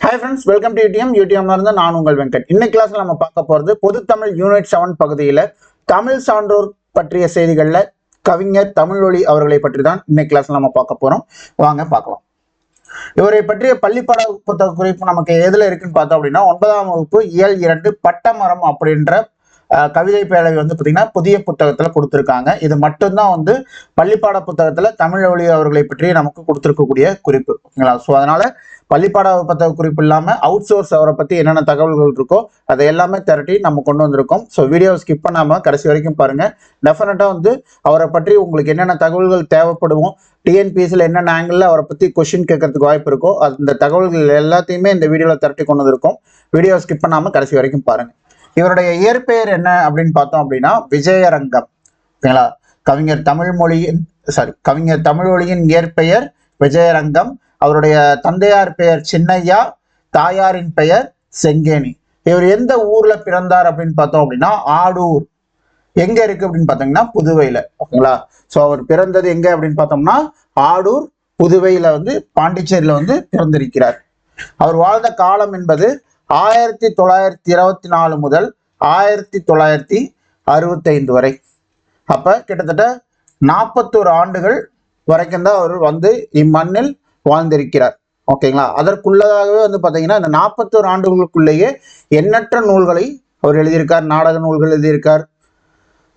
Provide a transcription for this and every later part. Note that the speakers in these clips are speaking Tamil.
Hi friends welcome to UTM யூடிஎம்ல இருந்து நான் உங்கள் வெங்கட். இன்னைக்கு கிளாஸ்ல நம்ம பார்க்க போறது தமிழ் யூனிட் செவன் பகுதியில் தமிழ் சான்றோர் பற்றிய செய்திகள்ல கவிஞர் தமிழொலி அவர்களை பற்றி தான் இன்னைக்கு கிளாஸ்ல நம்ம பார்க்க போறோம். வாங்க பார்க்கலாம். இவரை பற்றிய பள்ளிப்பாட புத்தக குறிப்பு நமக்கு எதுல இருக்குன்னு பார்த்தோம் அப்படின்னா ஒன்பதாம் வகுப்பு இயல் இரண்டு பட்டமரம் அப்படின்ற கவிதை பேழை வந்து பார்த்தீங்கன்னா புதிய புத்தகத்துல கொடுத்துருக்காங்க. இது மட்டும்தான் வந்து பள்ளிப்பாட புத்தகத்துல தமிழ் ஒளி அவர்களை பற்றி நமக்கு கொடுத்துருக்கக்கூடிய குறிப்பு. ஓகேங்களா? ஸோ அதனால பள்ளிப்பாட பற்ற குறிப்பு இல்லாம அவுட் சோர்ஸ் அவரை பத்தி என்னென்ன தகவல்கள் இருக்கோ அதை எல்லாமே திரட்டி நம்ம கொண்டு வந்திருக்கோம். ஸோ வீடியோ ஸ்கிப் பண்ணாம கடைசி வரைக்கும் பாருங்க. டெஃபினட்டா வந்து அவரை பற்றி உங்களுக்கு என்னென்ன தகவல்கள் தேவைப்படுவோம் டிஎன்பிஎஸ்சியில் என்னென்ன ஆங்கிளில் அவரை பற்றி கொஷின் கேட்கறதுக்கு வாய்ப்பு இருக்கோ அந்த தகவல்கள் எல்லாத்தையுமே இந்த வீடியோவில் திரட்டி கொண்டு வந்திருக்கோம். வீடியோ ஸ்கிப் பண்ணாமல் கடைசி வரைக்கும் பாருங்க. இவருடைய இயற்பெயர் என்ன அப்படின்னு பார்த்தோம் அப்படின்னா விஜயரங்கம். ஓகேங்களா? கவிஞர் தமிழ் மொழியின் சாரி கவிஞர் தமிழொலியின் இயற்பெயர் விஜயரங்கம். அவருடைய தந்தையார் பெயர் சின்னையா தாயாரின் பெயர் செங்கேணி. இவர் எந்த ஊர்ல பிறந்தார் அப்படின்னு பார்த்தோம் அப்படின்னா ஆடூர். எங்க இருக்கு அப்படின்னு பார்த்தீங்கன்னா புதுவையில. ஓகேங்களா? ஸோ அவர் பிறந்தது எங்க அப்படின்னு பார்த்தோம்னா ஆடூர் புதுவையில வந்து பாண்டிச்சேரியில வந்து பிறந்திருக்கிறார். அவர் வாழ்ந்த காலம் என்பது ஆயிரத்தி தொள்ளாயிரத்தி இருபத்தி நாலு முதல் ஆயிரத்தி தொள்ளாயிரத்தி அறுபத்தைந்து வரை. அப்ப கிட்டத்தட்ட நாற்பத்தோரு ஆண்டுகள் வரைக்கும் தான் அவர் வந்து இம்மண்ணில் வாழ்ந்திருக்கிறார். ஓகேங்களா? அதற்குள்ளதாகவே வந்து பார்த்தீங்கன்னா இந்த நாற்பத்தோரு ஆண்டுகளுக்குள்ளேயே எண்ணற்ற நூல்களை அவர் எழுதியிருக்கார். நாடக நூல்கள் எழுதியிருக்கார்.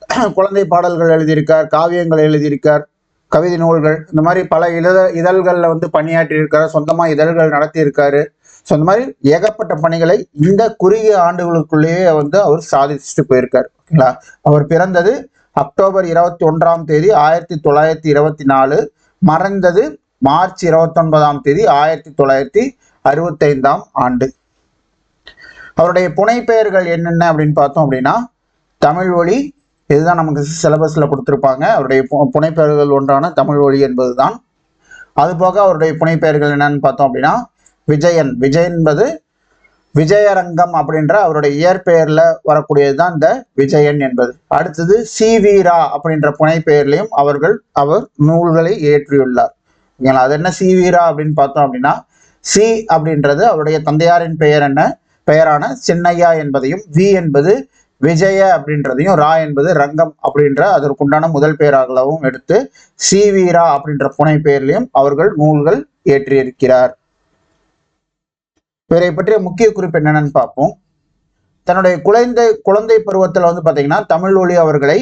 குழந்தை பாடல்கள் எழுதியிருக்கார். காவியங்கள் எழுதியிருக்கார். கவிதை நூல்கள். இந்த மாதிரி பல இதழ இதழ்களில் வந்து பணியாற்றி இருக்காரு சொந்தமாக இதழ்கள் நடத்தியிருக்காரு. ஸோ இந்த மாதிரி ஏகப்பட்ட பணிகளை இந்த குறுகிய ஆண்டுகளுக்குள்ளேயே வந்து அவர் சாதிச்சுட்டு போயிருக்கார். ஓகேங்களா? அவர் பிறந்தது அக்டோபர் இருபத்தி ஒன்றாம் தேதி ஆயிரத்தி தொள்ளாயிரத்தி இருபத்தி நாலு. மறைந்தது மார்ச் இருபத்தொன்பதாம் தேதி ஆயிரத்தி தொள்ளாயிரத்தி அறுபத்தைந்தாம் ஆண்டு. அவருடைய புனைப்பெயர்கள் என்னென்ன அப்படின்னு பார்த்தோம் அப்படின்னா தமிழ் ஒளி இதுதான் நமக்கு சிலபஸில் கொடுத்துருப்பாங்க. அவருடைய பு- புனைப்பெயர்கள் ஒன்றான தமிழ் ஒளி என்பதுதான். அதுபோக அவருடைய புனைப்பெயர்கள் என்னன்னு பார்த்தோம் அப்படின்னா விஜயன். விஜய் என்பது விஜயரங்கம் அப்படின்ற அவருடைய இயற்பெயரில் வரக்கூடியது தான் இந்த விஜயன் என்பது. அடுத்தது சி வீரா அப்படின்ற புனைப்பெயர்லையும் அவர்கள் அவர் நூல்களை இயற்றியுள்ளார். ஓகேங்களா? அது என்ன சி வீரா அப்படின்னு பார்த்தோம் அப்படின்னா சி அப்படின்றது அவருடைய தந்தையாரின் பெயர் என்ன? பெயரான சின்னையா என்பதையும் வி என்பது விஜய அப்படின்றதையும் ரா என்பது ரங்கம் அப்படின்ற அதற்குண்டான முதல் பெயராகவும் எடுத்து சி வீரா அப்படின்ற புனை பெயர்லையும் அவர்கள் நூல்கள் இயற்றியிருக்கிறார் இவரை பற்றிய முக்கிய குறிப்பு என்னென்னு பார்ப்போம். தன்னுடைய குழந்தை குழந்தை பருவத்தில் வந்து பார்த்தீங்கன்னா தமிழ் ஒளி அவர்களை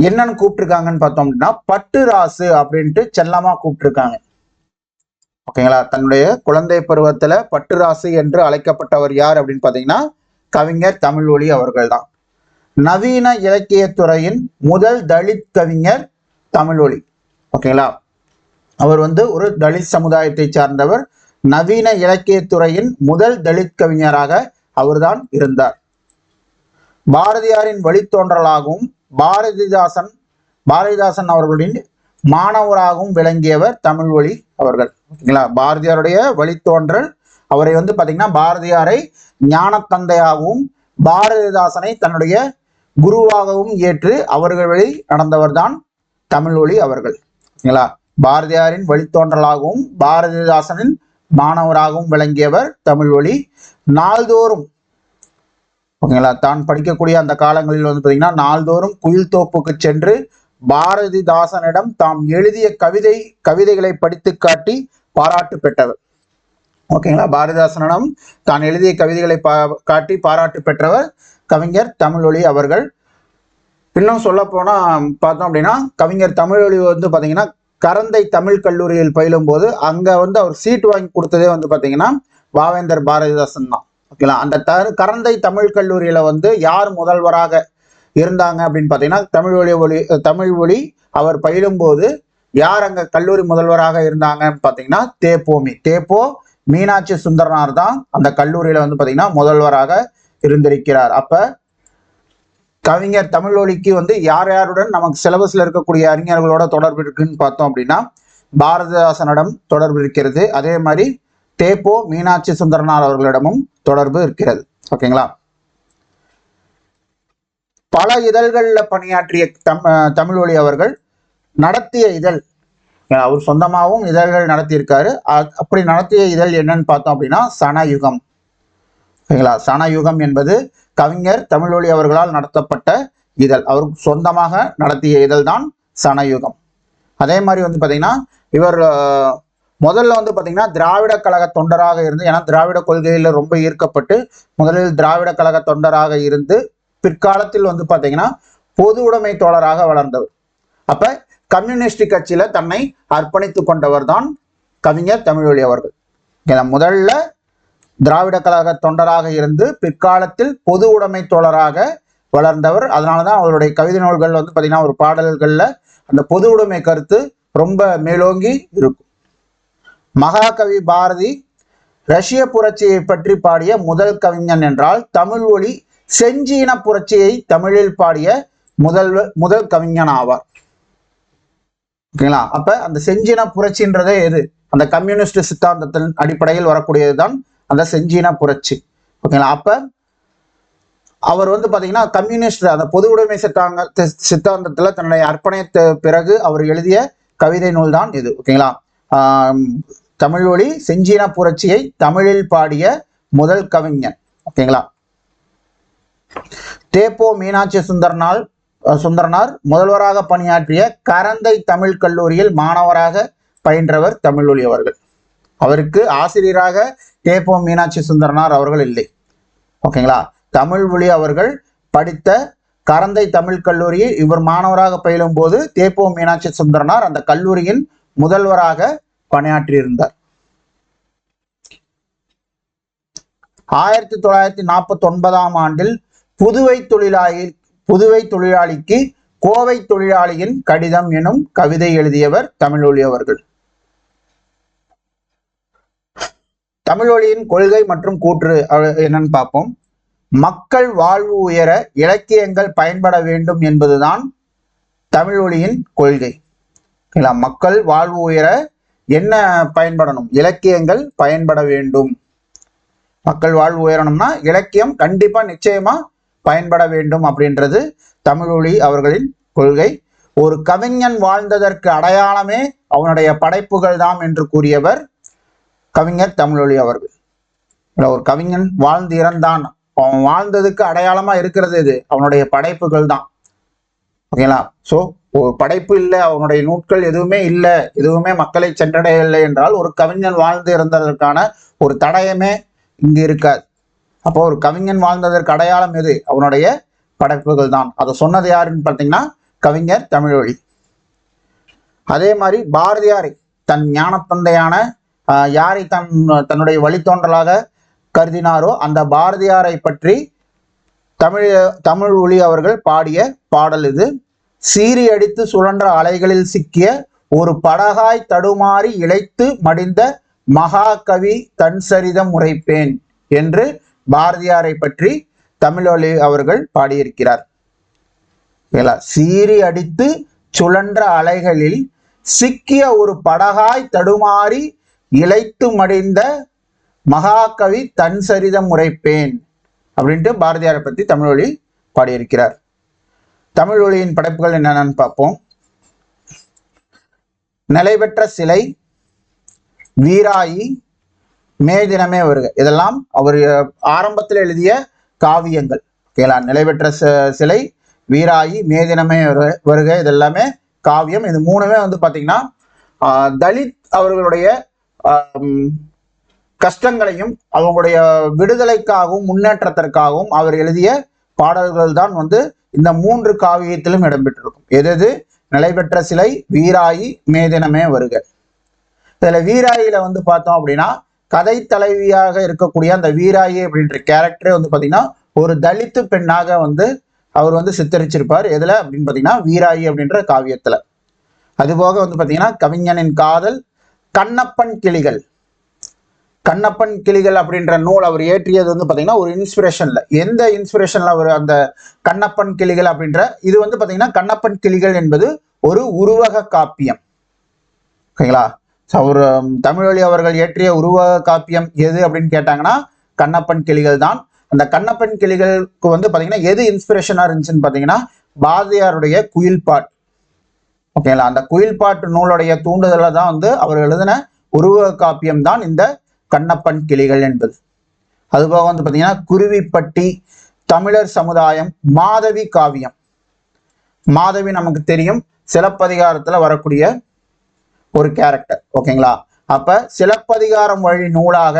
என்னன்னு கூப்பிட்டுருக்காங்கன்னு பார்த்தோம் அப்படின்னா பட்டு ராசு அப்படின்ட்டு செல்லமா கூப்பிட்டுருக்காங்க. ஓகேங்களா? தன்னுடைய குழந்தை பருவத்துல பட்டு ராசு என்று அழைக்கப்பட்டவர் யார் அப்படின்னு பார்த்தீங்கன்னா கவிஞர் தமிழ் ஒளி அவர்கள் தான் நவீன இலக்கியத்துறையின் முதல் தலித் கவிஞர் தமிழ் ஒளி ஓகேங்களா? அவர் வந்து ஒரு தலித் சமுதாயத்தை சார்ந்தவர். நவீன இலக்கியத்துறையின் முதல் தலித் கவிஞராக அவர்தான் இருந்தார். பாரதியாரின் வழித்தோன்றலாகவும் பாரதிதாசன் பாரதிதாசன் அவர்களின் மாணவராகவும் விளங்கியவர் தமிழ் வழி அவர்கள். ஓகேங்களா? பாரதியாருடைய வழித்தோன்றல். அவரை வந்து பார்த்தீங்கன்னா பாரதியாரை ஞானத்தந்தையாகவும் பாரதிதாசனை தன்னுடைய குருவாகவும் ஏற்று அவர்கள் வழி நடந்தவர்தான் தமிழ் ஒளி அவர்கள். ஓகேங்களா? பாரதியாரின் வழித்தோன்றலாகவும் பாரதிதாசனின் மாணவராகவும் விளங்கியவர் தமிழ் ஒளி நாள்தோறும் ஓகேங்களா? தான் படிக்கக்கூடிய அந்த காலங்களில் வந்து பார்த்தீங்கன்னா நாள்தோறும் குயில் தோப்புக்கு சென்று பாரதிதாசனிடம் தாம் எழுதிய கவிதை கவிதைகளை படித்து காட்டி பாராட்டு பெற்றவர். ஓகேங்களா? பாரதிதாசனிடம் தான் எழுதிய கவிதைகளை பா காட்டி பாராட்டு பெற்றவர் கவிஞர் தமிழொலி அவர்கள். இன்னும் சொல்ல போனா பார்த்தோம் அப்படின்னா கவிஞர் தமிழொலி வந்து பார்த்தீங்கன்னா கரந்தை தமிழ் கல்லூரியில் பயிலும் போது அங்க வந்து அவர் சீட் வாங்கி கொடுத்ததே வந்து பார்த்தீங்கன்னா பாவேந்தர் பாரதிதாசன் தான். ஓகேங்களா? அந்த தரு கரந்தை தமிழ் கல்லூரியில் வந்து யார் முதல்வராக இருந்தாங்க அப்படின்னு பார்த்தீங்கன்னா தமிழ் ஒளி ஒளி தமிழ் ஒளி அவர் பயிலும்போது யார் அங்கே கல்லூரி முதல்வராக இருந்தாங்கன்னு பார்த்தீங்கன்னா தேப்போமி தேப்போ மீனாட்சி சுந்தரனார் தான் அந்த கல்லூரியில் வந்து பார்த்தீங்கன்னா முதல்வராக இருந்திருக்கிறார். அப்போ கவிஞர் தமிழொலிக்கு வந்து யார் யாருடன் நமக்கு சிலபஸில் இருக்கக்கூடிய அறிஞர்களோட தொடர்பு இருக்குன்னு பார்த்தோம் அப்படின்னா பாரதிதாசனிடம் தொடர்பு இருக்கிறது. அதே மாதிரி தேப்போ மீனாட்சி சுந்தரனார் அவர்களிடமும் தொடர்பு இருக்கிறது. ஓகேங்களா? பல இதழ்களில் பணியாற்றிய தம் தமிழ் அவர்கள் நடத்திய இதழ் அவர் சொந்தமாகவும் இதழ்கள் நடத்தியிருக்காரு. அப்படி நடத்திய இதழ் என்னன்னு பார்த்தோம் அப்படின்னா சனயுகம். ஓகேங்களா? சனயுகம் என்பது கவிஞர் தமிழ்வழி அவர்களால் நடத்தப்பட்ட இதழ். அவர் சொந்தமாக நடத்திய இதழ் தான் சனயுகம். அதே மாதிரி வந்து பார்த்தீங்கன்னா இவர் முதல்ல வந்து பார்த்தீங்கன்னா திராவிட கழக தொண்டராக இருந்து ஏன்னா திராவிட கொள்கையில் ரொம்ப ஈர்க்கப்பட்டு முதலில் திராவிட கழக தொண்டராக இருந்து பிற்காலத்தில் வந்து பார்த்தீங்கன்னா பொது உடைமை தோழராக வளர்ந்தவர். அப்ப கம்யூனிஸ்ட் கட்சியில தன்னை அர்ப்பணித்துக் கொண்டவர் தான் கவிஞர் தமிழ்வழி அவர்கள். ஓகேங்களா? முதல்ல திராவிட கழக தொண்டராக இருந்து பிற்காலத்தில் பொது உடைமை தோழராக வளர்ந்தவர். அதனால தான் அவருடைய கவிதை நூல்கள் வந்து பார்த்தீங்கன்னா ஒரு பாடல்களில் அந்த பொது உடைமை கருத்து ரொம்ப மேலோங்கி இருக்கும். மகாகவி பாரதி ரஷ்ய புரட்சியை பற்றி பாடிய முதல் கவிஞன் என்றால் தமிழ் ஒளி செஞ்சீன புரட்சியை தமிழில் பாடிய முதல் முதல் கவிஞன் ஆவார். ஓகேங்களா? அப்ப அந்த செஞ்சீன புரட்சின்றதே எது? அந்த கம்யூனிஸ்ட் சித்தாந்தத்தின் அடிப்படையில் வரக்கூடியதுதான் அந்த செஞ்சீன புரட்சி. ஓகேங்களா? அப்ப அவர் வந்து பாத்தீங்கன்னா கம்யூனிஸ்ட் அந்த பொது உடைமை சித்தாங்க சித்தாந்தத்துல தன்னுடைய அர்ப்பணித்த பிறகு அவர் எழுதிய கவிதை நூல் தான் இது. ஓகேங்களா? தமிழ்மொழி செஞ்சீன புரட்சியை தமிழில் பாடிய முதல் கவிஞன். ஓகேங்களா தேப்போ மீனாட்சி சுந்தரனால் சுந்தரனார் முதல்வராக பணியாற்றிய கரந்தை தமிழ் கல்லூரியில் மாணவராக பயின்றவர் தமிழொலி அவர்கள். அவருக்கு ஆசிரியராக தேப்போ மீனாட்சி சுந்தரனார் அவர்கள் இல்லை. ஓகேங்களா தமிழ் ஒளி அவர்கள் படித்த கரந்தை தமிழ் கல்லூரியில் இவர் மாணவராக பயிலும் போது தேப்போ மீனாட்சி சுந்தரனார் அந்த கல்லூரியின் முதல்வராக பணியாற்றியிருந்தார். ஆயிரத்தி தொள்ளாயிரத்தி நாற்பத்தி ஒன்பதாம் ஆண்டில் புதுவை தொழிலாளி புதுவை தொழிலாளிக்கு கோவை தொழிலாளியின் கடிதம் எனும் கவிதை எழுதியவர் தமிழொலி அவர்கள். தமிழொலியின் கொள்கை மற்றும் கூற்று என்னன்னு பார்ப்போம். மக்கள் வாழ்வு உயர இலக்கியங்கள் பயன்பட வேண்டும் என்பதுதான் தமிழொலியின் கொள்கை. மக்கள் வாழ்வு உயர என்ன பயன்படணும்? இலக்கியங்கள் பயன்பட வேண்டும். மக்கள் வாழ்வு உயரணும்னா இலக்கியம் கண்டிப்பா நிச்சயமா பயன்பட வேண்டும் அப்படின்றது தமிழொலி அவர்களின் கொள்கை. ஒரு கவிஞன் வாழ்ந்ததற்கு அடையாளமே அவனுடைய படைப்புகள் தாம் என்று கூறியவர் கவிஞர் தமிழொலி அவர்கள். ஒரு கவிஞன் வாழ்ந்து இறந்தான். அவன் வாழ்ந்ததுக்கு அடையாளமா இருக்கிறது இது. அவனுடைய படைப்புகள் தான். ஓகேங்களா? ஸோ படைப்பு இல்லை அவனுடைய நூட்கள் எதுவுமே இல்லை எதுவுமே மக்களை சென்றடையவில்லை என்றால் ஒரு கவிஞன் வாழ்ந்து இருந்ததற்கான ஒரு தடயமே இங்கு இருக்காது. அப்போ ஒரு கவிஞன் வாழ்ந்ததற்கு அடையாளம் எது? அவனுடைய படைப்புகள் தான். அதை சொன்னது யாருன்னு பார்த்தீங்கன்னா கவிஞர் தமிழ்வழி அதே மாதிரி பாரதியாரை தன் ஞானத்தந்தையான யாரை தன் தன்னுடைய வழித்தோன்றலாக கருதினாரோ அந்த பாரதியாரை பற்றி தமிழ் தமிழ் ஒளி அவர்கள் பாடிய பாடல் இது. சீறி அடித்து சுழன்ற அலைகளில் சிக்கிய ஒரு படகாய் தடுமாறி இழைத்து மடிந்த மகாகவி தன் சரிதம் உரைப்பேன் என்று பாரதியாரை பற்றி தமிழொலி அவர்கள் பாடியிருக்கிறார். சீறி அடித்து சுழன்ற அலைகளில் சிக்கிய ஒரு படகாய் தடுமாறி இழைத்து மடிந்த மகாகவி தன் சரிதம் உரைப்பேன் அப்படின்ட்டு பாரதியாரை பற்றி தமிழொலி பாடியிருக்கிறார். தமிழ் ஒளியின் படைப்புகள் என்னென்னு பார்ப்போம். நிலைபெற்ற சிலை வீராயி மே தினமே வருக. இதெல்லாம் அவர் ஆரம்பத்தில் எழுதிய காவியங்கள். ஓகேங்களா நிலைபெற்ற ச- சிலை வீராயி மே தினமே வருக- வருக. இதெல்லாமே காவியம். இது மூணுமே வந்து பார்த்தீங்கன்னா தலித் அவர்களுடைய கஷ்டங்களையும் அவங்களுடைய விடுதலைக்காகவும் முன்னேற்றத்திற்காகவும் அவர் எழுதிய பாடல்கள் தான் வந்து இந்த மூன்று காவியத்திலும் இடம்பெற்றிருக்கும். எதது? நிலைபெற்ற சிலை வீராயி மேதினமே வருக. இதுல வீராயில வந்து பார்த்தோம் அப்படின்னா கதை தலைவியாக இருக்கக்கூடிய அந்த வீராயி அப்படின்ற கேரக்டரே வந்து பாத்தீங்கன்னா ஒரு தலித்து பெண்ணாக வந்து அவர் வந்து சித்தரிச்சிருப்பார். எதுல? அப்படின்னு பாத்தீங்கன்னா வீராயி அப்படின்ற காவியத்துல. அதுபோக வந்து பாத்தீங்கன்னா கவிஞனின் காதல் கண்ணப்பன் கிளிகள். கண்ணப்பன் கிளிகள் அப்படின்ற நூல் அவர் இயற்றியது வந்து பார்த்தீங்கன்னா ஒரு இன்ஸ்பிரேஷனில் எந்த இன்ஸ்பிரேஷனில் அவர் அந்த கண்ணப்பன் கிளிகள் அப்படின்ற இது வந்து பார்த்தீங்கன்னா கண்ணப்பன் கிளிகள் என்பது ஒரு உருவக காப்பியம். ஓகேங்களா? ஸோ அவர் தமிழொலி அவர்கள் இயற்றிய உருவக காப்பியம் எது அப்படின்னு கேட்டாங்கன்னா கண்ணப்பன் கிளிகள் தான். அந்த கண்ணப்பன் கிளிகளுக்கு வந்து பார்த்தீங்கன்னா எது இன்ஸ்பிரேஷனாக இருந்துச்சுன்னு பார்த்தீங்கன்னா பாரதியாருடைய குயில் பாட் ஓகேங்களா? அந்த குயில்பாட்டு நூலுடைய தூண்டுதலை தான் வந்து அவர் எழுதின உருவக காப்பியம் தான் இந்த கண்ணப்பன் கிளிகள் என்பது. அதுபோக வந்து பார்த்தீங்கன்னா குருவிப்பட்டி தமிழர் சமுதாயம் மாதவி காவியம். மாதவி நமக்கு தெரியும் சிலப்பதிகாரத்துல வரக்கூடிய ஒரு கேரக்டர் ஓகேங்களா? அப்ப சிலப்பதிகாரம் வழி நூலாக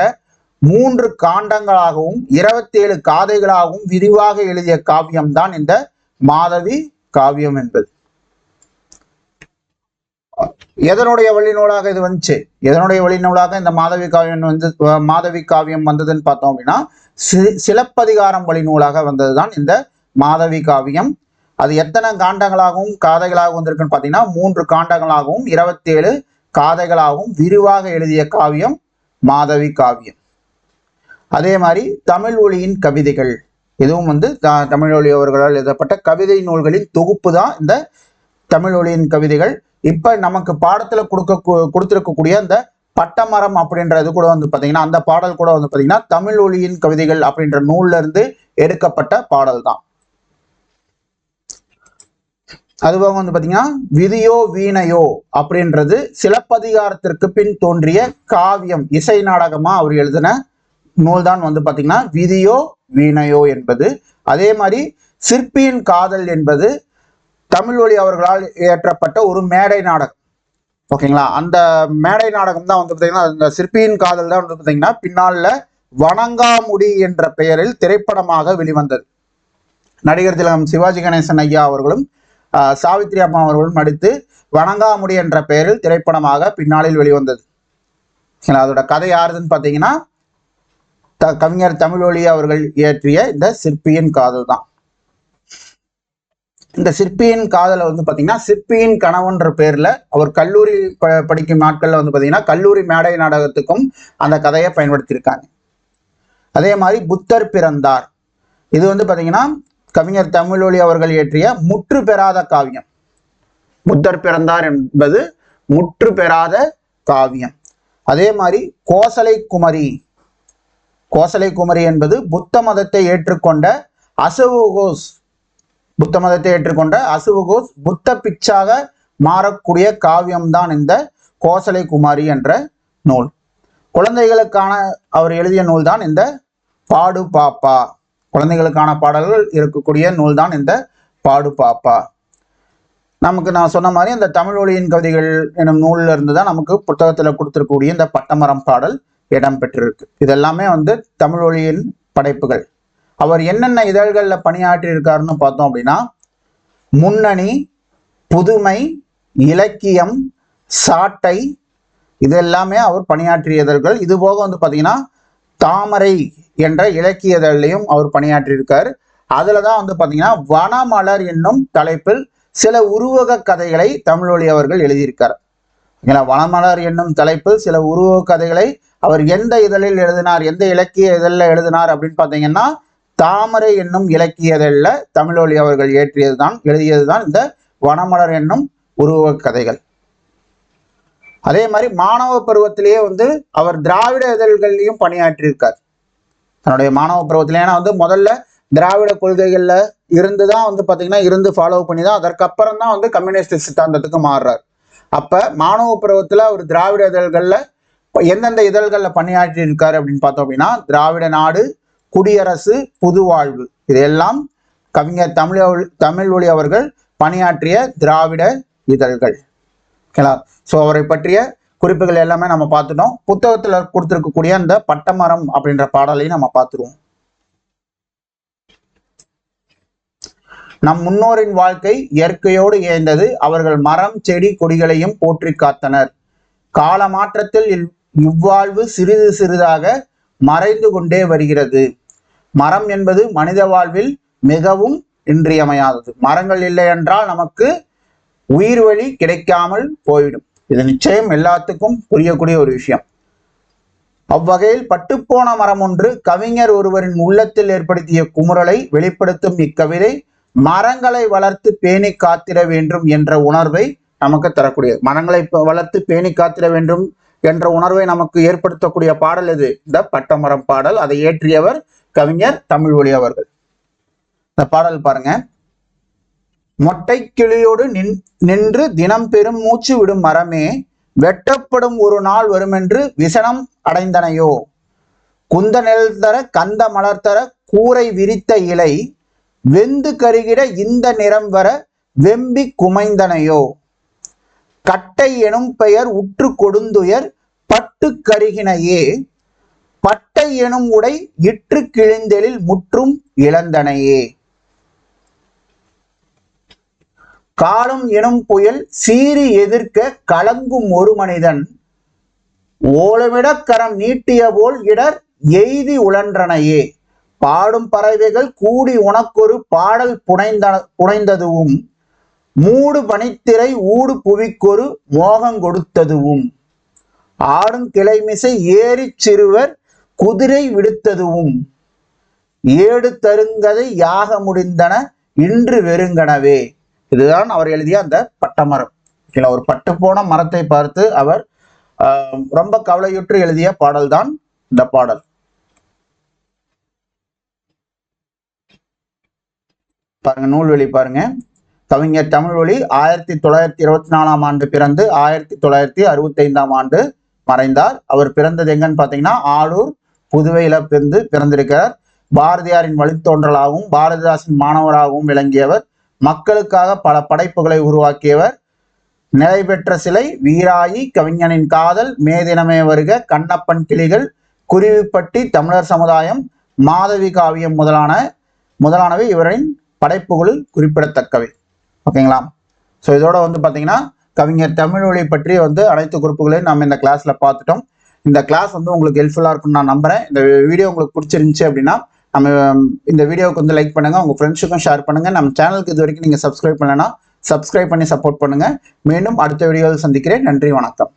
மூன்று காண்டங்களாகவும் இருபத்தேழு காதைகளாகவும் விரிவாக எழுதிய காவியம் தான் இந்த மாதவி காவியம் என்பது. எதனுடைய வழிநூலாக இது வந்துச்சு? எதனுடைய வழிநூலாக இந்த மாதவி காவியம் வந்து மாதவி காவியம் வந்ததுன்னு பார்த்தோம் அப்படின்னா சி- சிலப்பதிகாரம் வழி நூலாக வந்ததுதான் இந்த மாதவி காவியம். அது எத்தனை காண்டங்களாகவும் காதைகளாகவும் வந்திருக்குன்னு பார்த்தீங்கன்னா மூன்று காண்டங்களாகவும் இருபத்தேழு காதைகளாகவும் விரிவாக எழுதிய காவியம் மாதவி காவியம். அதே மாதிரி தமிழ் ஒளியின் கவிதைகள். இதுவும் வந்து த- தமிழ் ஒளி அவர்களால் எழுதப்பட்ட கவிதை நூல்களின் தொகுப்பு தான் இந்த தமிழ் ஒளியின் கவிதைகள். இப்ப நமக்கு பாடத்துல கொடுக்க கொடுத்திருக்கக்கூடிய அந்த பட்டமரம் அப்படின்றது கூட வந்து பாத்தீங்கன்னா அந்த பாடல் கூட வந்து பாத்தீங்கன்னா தமிழ் ஒளியின் கவிதைகள் அப்படின்ற நூல்ல இருந்து எடுக்கப்பட்ட பாடல் தான். அதுபோக வந்து பாத்தீங்கன்னா விதியோ வீணையோ அப்படின்றது சிலப்பதிகாரத்திற்கு பின் தோன்றிய காவியம் இசை நாடகமா அவர் எழுதின நூல் தான் வந்து பாத்தீங்கன்னா விதியோ வீணையோ என்பது. அதே மாதிரி சிற்பியின் காதல் என்பது தமிழ் ஒளி அவர்களால் இயற்றப்பட்ட ஒரு மேடை நாடகம். ஓகேங்களா? அந்த மேடை நாடகம் தான் வந்து பார்த்தீங்கன்னா அந்த சிற்பியின் காதல் தான் வந்து பார்த்தீங்கன்னா பின்னால வணங்காமுடி என்ற பெயரில் திரைப்படமாக வெளிவந்தது. நடிகர் திலகம் சிவாஜி கணேசன் ஐயா அவர்களும் சாவித்ரி அம்மா அவர்களும் நடித்து வணங்காமுடி என்ற பெயரில் திரைப்படமாக பின்னாளில் வெளிவந்தது. அதோட கதை யாருதுன்னு பார்த்தீங்கன்னா த- கவிஞர் தமிழொலி அவர்கள் இயற்றிய இந்த சிற்பியின் காதல் தான். இந்த சிற்பியின் காதலை வந்து பார்த்தீங்கன்னா சிற்பியின் கனவுன்ற பேரில் அவர் கல்லூரி ப- படிக்கும் நாட்களில் வந்து பார்த்தீங்கன்னா கல்லூரி மேடை நாடகத்துக்கும் அந்த கதையை பயன்படுத்தியிருக்காங்க. அதே மாதிரி புத்தர் பிறந்தார். இது வந்து பார்த்தீங்கன்னா கவிஞர் தமிழொலி அவர்கள் இயற்றிய முற்று பெறாத காவியம். புத்தர் பிறந்தார் என்பது முற்று பெறாத காவியம். அதே மாதிரி கோசலை குமரி. கோசலை குமரி என்பது புத்த மதத்தை ஏற்றுக்கொண்ட அசவுகோஸ் புத்த மதத்தை ஏற்றுக்கொண்ட அசுவகோஸ் புத்த பிச்சாக மாறக்கூடிய காவியம்தான் இந்த கோசலை குமாரி என்ற நூல். குழந்தைகளுக்கான அவர் எழுதிய நூல் தான் இந்த பாடு பாப்பா குழந்தைகளுக்கான பாடல்கள் இருக்கக்கூடிய நூல் தான் இந்த பாடு பாப்பா நமக்கு நான் சொன்ன மாதிரி இந்த தமிழ் ஒளியின் கவிதைகள் எனும் நூலில் இருந்து தான் நமக்கு புத்தகத்தில் கொடுத்துருக்கூடிய இந்த பட்டமரம் பாடல் இடம் பெற்றிருக்கு இதெல்லாமே வந்து தமிழ் ஒளியின் படைப்புகள். அவர் என்னென்ன இதழ்களில் பணியாற்றி இருக்காருன்னு பார்த்தோம் அப்படின்னா முன்னணி புதுமை இலக்கியம் சாட்டை இது எல்லாமே அவர் பணியாற்றிய இதழ்கள். இது போக வந்து பார்த்தீங்கன்னா தாமரை என்ற இலக்கிய இதழிலையும் அவர் பணியாற்றியிருக்கார். அதில் தான் வந்து பார்த்தீங்கன்னா வனமலர் என்னும் தலைப்பில் சில உருவக கதைகளை தமிழொலி அவர்கள் எழுதியிருக்கார். ஓகேங்களா வனமலர் என்னும் தலைப்பில் சில உருவக கதைகளை அவர் எந்த இதழில் எழுதினார் எந்த இலக்கிய இதழில் எழுதினார் அப்படின்னு பார்த்தீங்கன்னா தாமரை என்னும் இலக்கியதல்ல தமிழொழி தமிழொலி அவர்கள் இயற்றியது தான் எழுதியது தான் இந்த வனமலர் என்னும் உருவக் கதைகள் அதே மாதிரி மாணவ பருவத்திலேயே வந்து அவர் திராவிட இதழ்கள்லையும் பணியாற்றியிருக்கார். தன்னுடைய மாணவ பருவத்திலே ஏன்னா வந்து முதல்ல திராவிட கொள்கைகளில் இருந்து தான் வந்து பார்த்திங்கன்னா இருந்து ஃபாலோ பண்ணி தான் அதற்கப்புறம் தான் வந்து கம்யூனிஸ்ட் சித்தாந்தத்துக்கு மாறுறார். அப்போ மாணவ பருவத்தில் அவர் திராவிட இதழ்களில் எந்தெந்த இதழ்களில் பணியாற்றி இருக்காரு அப்படின்னு பார்த்தோம் அப்படின்னா திராவிட நாடு குடியரசு புதுவாழ்வு இதெல்லாம் கவிஞர் தமிழ் தமிழ் ஒளி அவர்கள் பணியாற்றிய திராவிட இதழ்கள். ஓகேங்களா? ஸோ அவரை பற்றிய குறிப்புகள் எல்லாமே நம்ம பார்த்துட்டோம். புத்தகத்துல கொடுத்திருக்கக்கூடிய அந்த பட்டமரம் அப்படின்ற பாடலையும் நம்ம பார்த்துருவோம். நம் முன்னோரின் வாழ்க்கை இயற்கையோடு இயைந்தது அவர்கள் மரம் செடி கொடிகளையும் போற்றி காத்தனர். கால மாற்றத்தில் இவ்வாழ்வு சிறிது சிறிதாக மறைந்து கொண்டே வருகிறது. மரம் என்பது மனித வாழ்வில் மிகவும் இன்றியமையாதது. மரங்கள் இல்லை என்றால் நமக்கு உயிர் வழி கிடைக்காமல் போயிடும் இது நிச்சயம் எல்லாத்துக்கும் புரியக்கூடிய ஒரு விஷயம். அவ்வகையில் பட்டுப்போன மரம் ஒன்று கவிஞர் ஒருவரின் உள்ளத்தில் ஏற்படுத்திய குமுறலை வெளிப்படுத்தும் இக்கவிதை மரங்களை வளர்த்து பேணி காத்திட வேண்டும் என்ற உணர்வை நமக்கு தரக்கூடியது. மரங்களை வளர்த்து பேணி காத்திட வேண்டும் என்ற உணர்வை நமக்கு ஏற்படுத்தக்கூடிய பாடல் இது இந்த பட்டமரம் பாடல். அதை இயற்றியவர் கவிஞர் தமிழ் ஒளி அவர்கள். இந்த பாடல் பாருங்க. மொட்டை கிளியோடு நின் நின்று தினம் பெரும் மூச்சு விடும் மரமே வெட்டப்படும் ஒரு நாள் வருமென்று விசனம் அடைந்தனையோ. குந்த நெல் தர கந்த மலர் தர கூரை விரித்த இலை வெந்து கருகிட இந்த நிறம் வர வெம்பி குமைந்தனையோ. கட்டை எனும் பெயர் உற்று கொடுந்துயர் பட்டு கருகினையே. பட்டை எனும் உடை இற்று கிழிந்தெழில் முற்றும் இழந்தனையே. காலம் எனும் புயல் சீறி எதிர்க்க கலங்கும் ஒரு மனிதன். ஓலமிடக்கரம் நீட்டிய போல் இடர் எய்தி உழன்றனையே. பாடும் பறவைகள் கூடி உனக்கொரு பாடல் புனைந்த புனைந்ததுவும் மூடு பனித்திரை ஊடு புவிக்கொரு மோகம் கொடுத்ததுவும். ஆடும் கிளைமிசை ஏறிச் சிறுவர் குதிரை விடுத்ததுவும் ஏடு தருங்கதை யாக முடிந்தன இன்று வெறுங்கனவே. இதுதான் அவர் எழுதிய அந்த பட்டமரம். ஓகேங்களா ஒரு பட்டு போன மரத்தை பார்த்து அவர் ரொம்ப கவலையுற்று எழுதிய பாடல் தான் இந்த பாடல். பாருங்க நூல்வெளி பாருங்க. கவிஞர் தமிழ்வழி ஆயிரத்தி தொள்ளாயிரத்தி இருபத்தி நாலாம் ஆண்டு பிறந்து ஆயிரத்தி தொள்ளாயிரத்தி அறுபத்தி ஐந்தாம் ஆண்டு மறைந்தார். அவர் பிறந்தது எங்கன்னு பார்த்தீங்கன்னா ஆளூர் புதுவையில பிறந்து பிறந்திருக்கிறார். பாரதியாரின் வழித்தோன்றலாகவும் பாரதிதாசன் மாணவராகவும் விளங்கியவர். மக்களுக்காக பல படைப்புகளை உருவாக்கியவர். நிலை பெற்ற சிலை வீராயி கவிஞனின் காதல் மேதினமே வருக கண்ணப்பன் கிளிகள் குருவிப்பட்டி தமிழர் சமுதாயம் மாதவி காவியம் முதலான முதலானவை இவரின் படைப்புகளில் குறிப்பிடத்தக்கவை. ஓகேங்களா? ஸோ இதோட வந்து பார்த்தீங்கன்னா கவிஞர் தமிழ்மொழி பற்றி வந்து அனைத்து குறிப்புகளையும் நம்ம இந்த கிளாஸ்ல பார்த்துட்டோம். இந்த கிளாஸ் வந்து உங்களுக்கு ஹெல்ப்ஃபுல்லாக இருக்கும்னு நான் நம்புகிறேன் இந்த வீடியோ உங்களுக்கு பிடிச்சிருந்துச்சி அப்படின்னா நம்ம இந்த வீடியோவுக்கு வந்து லைக் பண்ணுங்கள் உங்கள் ஃப்ரெண்ட்ஸுக்கும் ஷேர் பண்ணுங்கள் நம்ம சேனலுக்கு இது வரைக்கும் நீங்கள் சப்ஸ்கிரைப் பண்ணலைன்னா சப்ஸ்கிரைப் பண்ணி சப்போர்ட் பண்ணுங்கள் மீண்டும் அடுத்த வீடியோவில் சந்திக்கிறேன். நன்றி வணக்கம்.